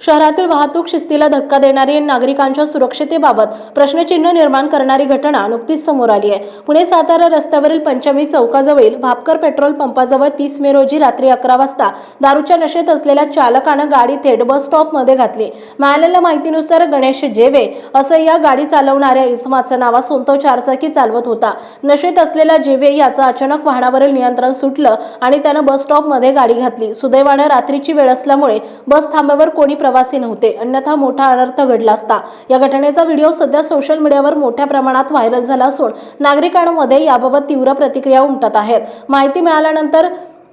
शहरातील वाहतूक शिस्तीला धक्का देणारी नागरिकांच्या सुरक्षतेबाबत प्रश्नचिन्ह निर्माण करणारी घटना नुकतीच समोर आली आहे. पुणे सातारा रस्त्यावरील पंचमी चौकाजवळील भापकर पेट्रोल पंपाजवळ तीस मे रोजी रात्री अकरा वाजता दारूच्या नशेत असलेल्या चालकानं गाडी थेट बस स्टॉपमध्ये घातली. मिळालेल्या माहितीनुसार गणेश जेवे असं या गाडी चालवणाऱ्या इसमाचं नाव असून तो चारचाकी चालवत होता. नशेत असलेला जेवे याचं अचानक वाहनावरील नियंत्रण सुटलं आणि त्यानं बस स्टॉपमध्ये गाडी घातली. सुदैवानं रात्रीची वेळ असल्यामुळे बस थांब्यावर कोणी प्रवासी नव्हते. अन्यथा मोठा अनर्थ घडला असता. या घटनेचा व्हिडिओ सध्या सोशल मीडियावर मोठ्या प्रमाणात व्हायरल झाला असून नागरिकांमध्ये याबाबत तीव्र प्रतिक्रिया उमटत आहेत. माहिती मिळाल्यानंतर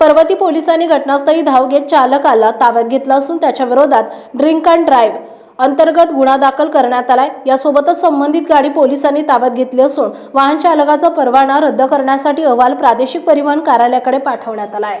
पर्वती पोलिसांनी घटनास्थळी धाव घेत चालकाला ताब्यात घेतला असून त्याच्या विरोधात ड्रिंक अँड ड्राईव्ह अंतर्गत गुन्हा दाखल करण्यात आलाय. यासोबतच संबंधित गाडी पोलिसांनी ताब्यात घेतली असून वाहन चालकाचा परवाना रद्द करण्यासाठी अहवाल प्रादेशिक परिवहन कार्यालयाकडे पाठवण्यात आलाय.